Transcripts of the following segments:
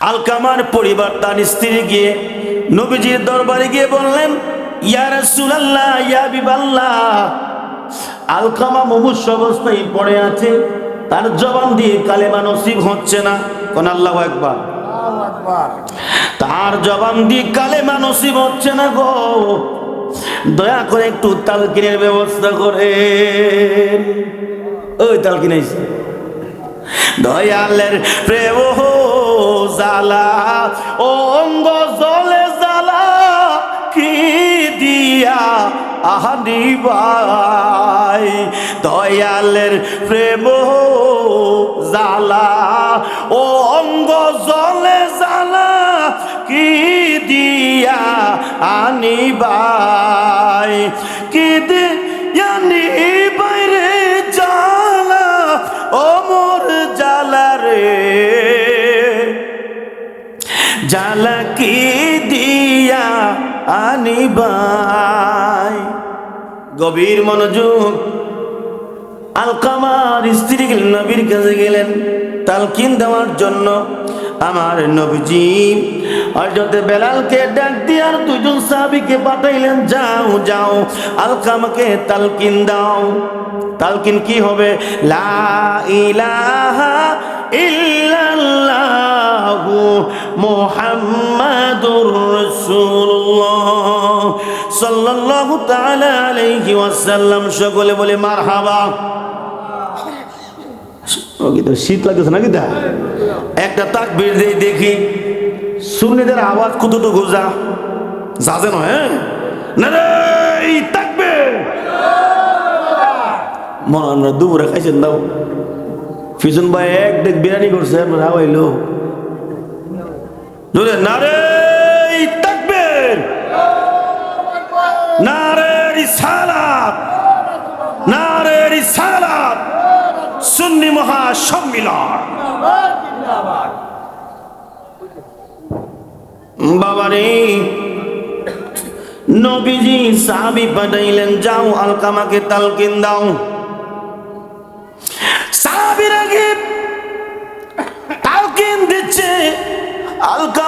আলকামার পরিবার তার স্ত্রী গিয়ে নবীজির দরবারে গিয়ে বললেন ইয়া বিবাল্লাহ আলকামা অবস্থায় পড়ে আছে তার জবান দিয়ে কালেমা নসিব হচ্ছে না। কোন আল্লাহ একবার তার জবান দিয়ে কালেমা নসিব হচ্ছে না গো। দয়া করে একটু তালকিনের ব্যবস্থা করে ওই তালকিন দয়ালের প্রেম ও অঙ্গ জলে জালা, কি দিয়া আহানি ভাই? দয়ালের প্রেম জালা, ও অঙ্গ জলে জালা, কি দিয়া আনি জালা কি দিয়া আনিবাই গভীর মনোযোগ। আলকামার স্ত্রী নবীর কাছে গেলেন, তালকিন দেওয়ার জন্য। আমার নবীজি হযরত বেলালকে ডাক দিয়ে আর দুজন সাহাবীকে পাঠাইলেন, যাও যাও, আলকামাকে তালকিন দাও। তালকিন কি হবে? লা ইলাহা ইল্লাল্লাহু। মুহাম্মাদুর রাসূলুল্লাহ। সাল্লাল্লাহু তাআলা আলাইহি ওয়াসাল্লাম সকলে বলে, মারহাবা। ও কি তো শীত লাগতেছে নাকি তা? একটা তাকবীর দিয়ে দেখি। সুন্নিদের আওয়াজ কতটুকু যা যা যেন হ্যাঁ? না রে তাকবীর! মনে দুপুরে খাইছেন, দাও। ফিজন ভাই এক ডেক বিরিয়ানি করছে আমরা হাওয়াইলো জোরে না রে তাকবীর। না রে রিসালাত না রে রিসালাত সুন্নি মহাসম্মিলন। বাবারে, নবীজি সাহাবি পাঠাইলেন, যাও আলকামাকে তালকিন দাও। সাহাবির আগে তালকিন দিচ্ছে আলকামা গো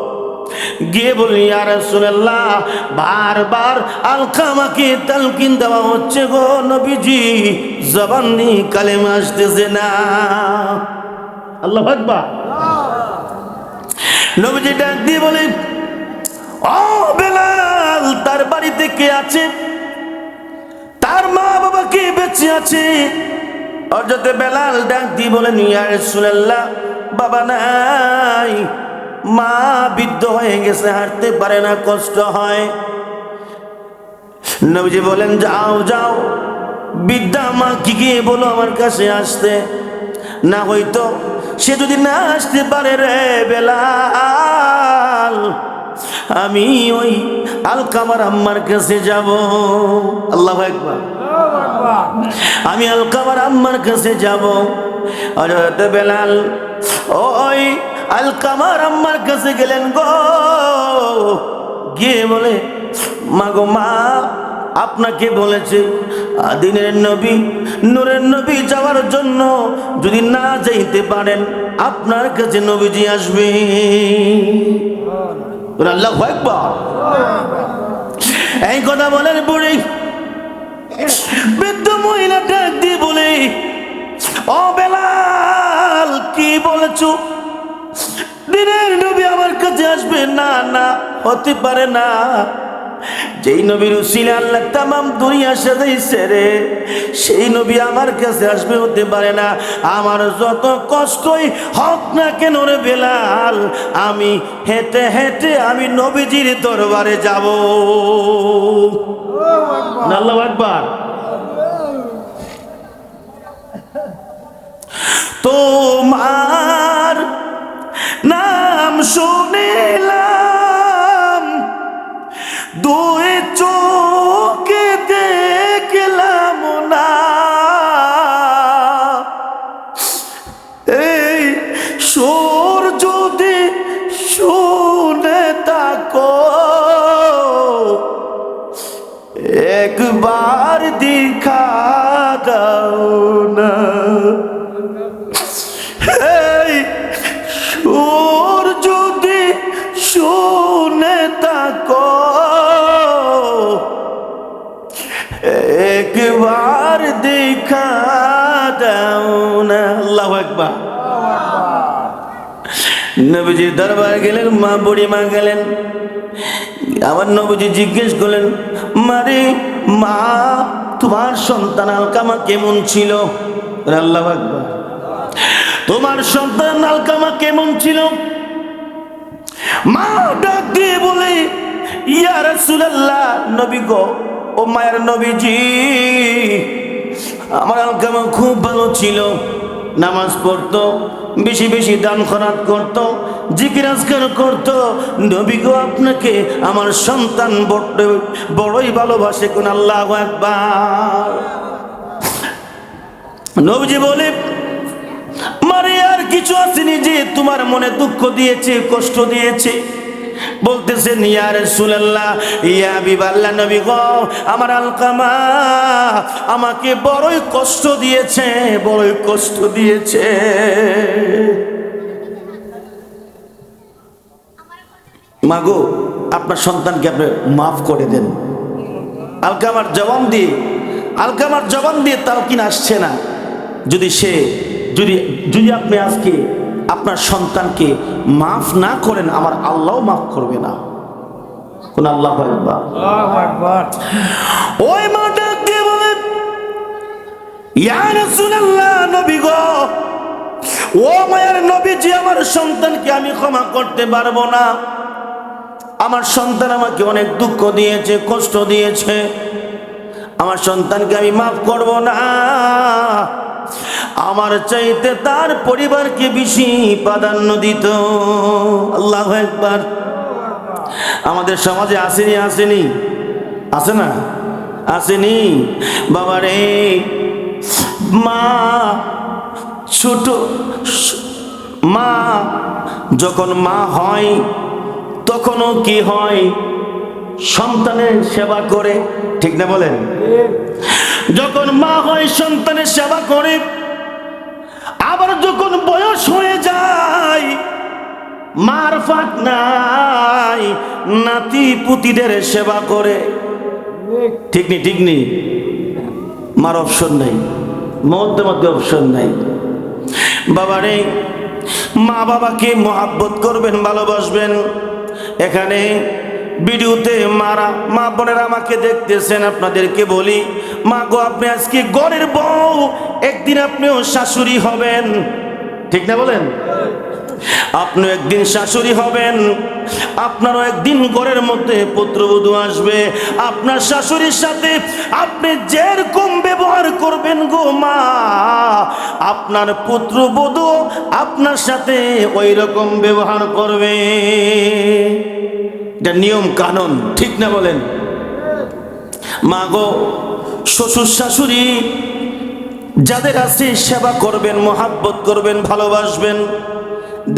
গিয়ে বলি আর রাসূলুল্লাহ, বারবার আলকামাকে তালকিন দেওয়া হচ্ছে গো নবীজি। জবান দিয়ে কালেমা আসতেছে না। আল্লাহ আকবার। নবীজি ডাক দিয়ে বলে, ও বেলাল, তার বাড়িতে কে আছে? তার মা বাবা কে বেঁচে আছে? অর্জতে বেলাল ডাক দিয়ে বলেন, ইয়া রাসূলুল্লাহ, বাবা নাই। মা বৃদ্ধ হয়ে গেছে, হাঁটতে পারে না, কষ্ট হয়। নবীজি বলেন, যাও যাও। বিদ্যা মা কি গিয়ে বলো আমার কাছে আসতে। না হইতো সে যদি না আসতে পারে রে বেলাল, আমি ওই আলকামার আম্মার কাছে যাব। আল্লাহ একবার আমি আলকামার আম্মার কাছে যাব। বেলাল ওই আলকামার আম্মার কাছে গেলেন গো। গিয়ে বলে, মা গো মা, আপনাকে বলেছে, আদিনের নবী, নূরের নবী যাওয়ার জন্য যদি না যাইতে পারেন, আপনার কাছে নবীজি আসবে। এই কথা বলেন বুড়ি বৃদ্ধ মহিলা ডাক দিয়ে বলে, ও বেলাল, কি বলেছ? দিনের নবী আমার কাছে আসবে। না না, হতে পারে না। যেই নবীর উসিলে আল্লাহ তামাম দুনিয়া সাজাইছে রে, সেই নবী আমার কাছে আসবে হতে পারে না। আমার যত কষ্টই হোক না কেন রে বেলাল, আমি হেঁটে হেঁটে আমি নবীজির দরবারে যাব। একবার তোমার একবার দেখা দাও না। আল্লাহু নবীজির দরবার গেলেন, মা বুড়ি মা গেলেন, আমার নবীজি জিজ্ঞেস করলেন মারে মা, তোমার সন্তান আলকামা কেমন ছিল? আল্লাহ আকবার। তোমার সন্তান আলকামা কেমন ছিল? মা, ডাক দিয়ে বলে, ইয়া রাসূলুল্লাহ, নবী গো, ও মায়ের নবীজি। আমার আলকামা খুব ভালো ছিল। নামাজ পড়তো, বেশি বেশি দান খরাত করত, জিকির আজকার করত। নবী গো, আপনাকে আমার সন্তান বড়, বড়ই ভালোবাসে কোন আল্লাহ একবার নবীজি বলে, মারে আর কিছু আসেনি যে তোমার মনে দুঃখ দিয়েছে, কষ্ট দিয়েছে। বলতেছেন, ইয়া রাসূলুল্লাহ, ইয়া বিবাল্লাহ নবী গো, আমার আলকামা আমাকে বড়ই কষ্ট দিয়েছে, বড়ই কষ্ট দিয়েছে। মাগো, আপনার সন্তানকে আপনি মাফ করে দেন। আলকামার জবান দিয়ে, আলকামার জবান দিয়ে তাও কিনা আসছে না। যদি সে, যদি যদি আপনি আজকে আপনার সন্তানকে মাফ না করেন আমার আল্লাহ মাফ করবে না। কোন আল্লাহ ওই মাটা কে বলে ইয়া রাসূলুল্লাহ নবী গো ও মায়ের নবীজি আমার সন্তানকে আমি ক্ষমা করতে পারব না। আমার সন্তান আমাকে অনেক দুঃখ দিয়েছে কষ্ট দিয়েছে। আমার সন্তানকে আমি মাফ করব না। আমার চাইতে তার পরিবারকে বেশি প্রাধান্য দিত। আল্লাহ একবার আমাদের সমাজে আসেনি আসেনি। আছে না? আসেনি। বাবারে মা ছোট মা যখন মা হয় তখনও কি হয়? সন্তানের সেবা করে ঠিক না বলেন? যখন মা হয় সন্তানের সেবা করে আবার যখন বয়স হয়ে যায়, মার ফাঁক নাই, নাতি পুতিদের সেবা করে। ঠিক নি ঠিক নি? মার অপশন নাই মধ্যে মধ্যে অপশন নাই। বাবা রে মা বাবাকে মহাব্বত করবেন, ভালোবাসবেন। এখানে ভিডিওতে মারা, মা বোনেরা আমাকে দেখতেছেন, আপনাদেরকে বলি মা গো, আপনি আজকে গড়ের বউ, একদিন আপনিও শাশুড়ি হবেন। ঠিক না বলেন? আপনি একদিন শাশুড়ি হবেন, আপনারও একদিন ঘরের মধ্যে পুত্রবধূ আসবে। আপনার শাশুড়ির সাথে আপনি যেরকম ব্যবহার করবেন গো মা, আপনার পুত্রবধূ আপনার সাথে ওই রকম ব্যবহার করবে। এটা নিয়ম কানুন, ঠিক না বলেন? মা গো শ্বশুর শাশুড়ি, যাদের আছে সেবা করবেন, মহাব্বত করবেন, ভালোবাসবেন,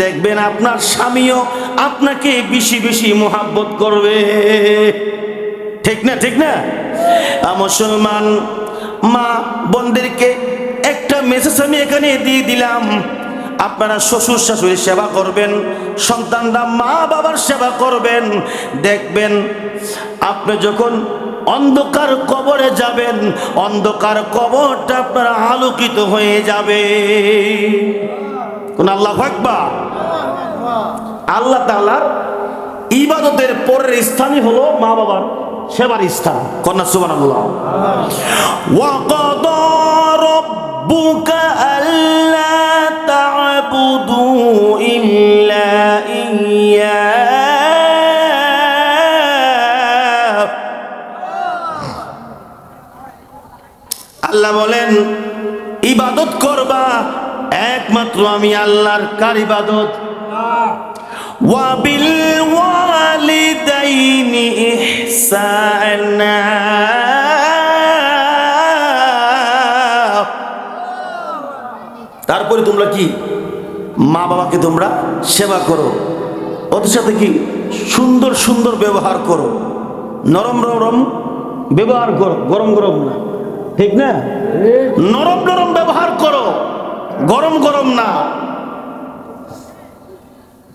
দেখবেন আপনার স্বামীও আপনাকে বেশি বেশি মোহাব্বত করবে। ঠিক না ঠিক না? মুসলমান, মা বোনদেরকে একটা মেসেজ আমি এখানে দিয়ে দিলাম। আপনারা শ্বশুর শাশুড়ির সেবা করবেন, সন্তানরা মা বাবার সেবা করবেন। দেখবেন, আপনি যখন অন্ধকার কবরে যাবেন, অন্ধকার কবরটা আপনার আলোকিত হয়ে যাবে। কোন আল্লাহ আকবার? আল্লাহ তাআলার ইবাদতের পরের স্থানই হলো মা বাবার সেবার স্থান। কন্যা সুবহানাল্লাহ। ওয়া কাদা রাব্বুকা আল্লা ইবাদত করবা। একমাত্র আমি আল্লাহর কার ইবাদত? ওয়াবিল ওয়ালিদাইনি ইহসানা। তারপরে তোমরা কি? মা বাবাকে তোমরা সেবা করো। ওদের সাথে কি সুন্দর সুন্দর ব্যবহার করো? নরম নরম ব্যবহার করো, গরম গরম না। ঠিক না? নরম নরম ব্যবহার করো গরম গরম না।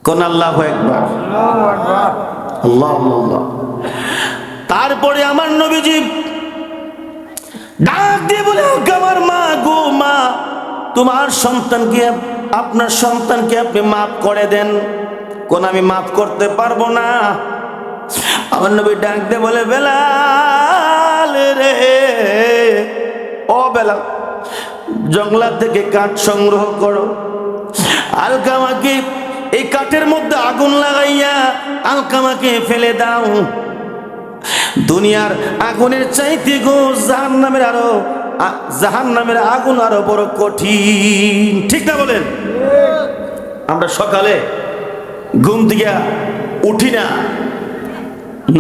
কোন আল্লাহ একবার আল্লাহ আল্লাহ তারপরে আমার নবীজি ডাক দিয়ে বলে "ওকে আমার মা গো মা তোমার সন্তানকে আপনার সন্তানকে আপনি মাফ করে দেন। কোন আমি মাফ করতে পারব না। আমার নবী ডাক দিয়ে বলে বেলাল রে ও বেলাল জঙ্গলা থেকে কাঠ সংগ্রহ করো। আলকামাকে, এই কাঠের মধ্যে আগুন লাগাইয়া আলকামাকে ফেলে দাও। দুনিয়ার আগুনের চাইতে গো জাহান নামের আরও জাহান নামের আগুন আরও বড় কঠিন। ঠিক না বলেন? আমরা সকালে ঘুম থেকে উঠি না।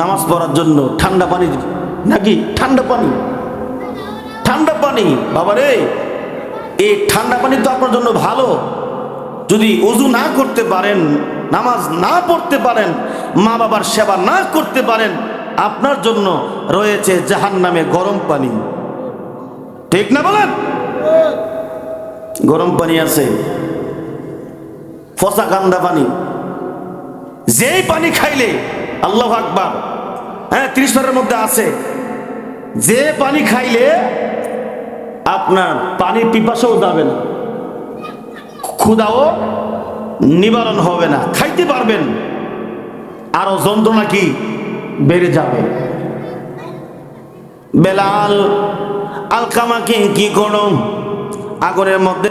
নামাজ পড়ার জন্য ঠান্ডা পানি, নাকি ঠান্ডা পানি? ঠান্ডা পানি। বাবা রে, এই ঠান্ডা পানি তো আপনার জন্য ভালো। যদি অজু না করতে পারেন, নামাজ না পড়তে পারেন, মা বাবার সেবা না করতে পারেন, আপনার জন্য রয়েছে জাহান নামে গরম পানি। ঠিক না বলেন? গরম পানি আছে। ফসা কান্দা পানি। যেই পানি খাইলে, আল্লাহ আকবার হ্যাঁ ত্রিশ মধ্যে আছে। যে পানি খাইলে আপনার পানির পিপাসাও যাবে না। ক্ষুদাও নিবারণ হবে না। খাইতে পারবেন, আরও যন্ত্রণা কি বেড়ে যাবে। বেলাল আলকামাকে কি করো আগুনের মধ্যে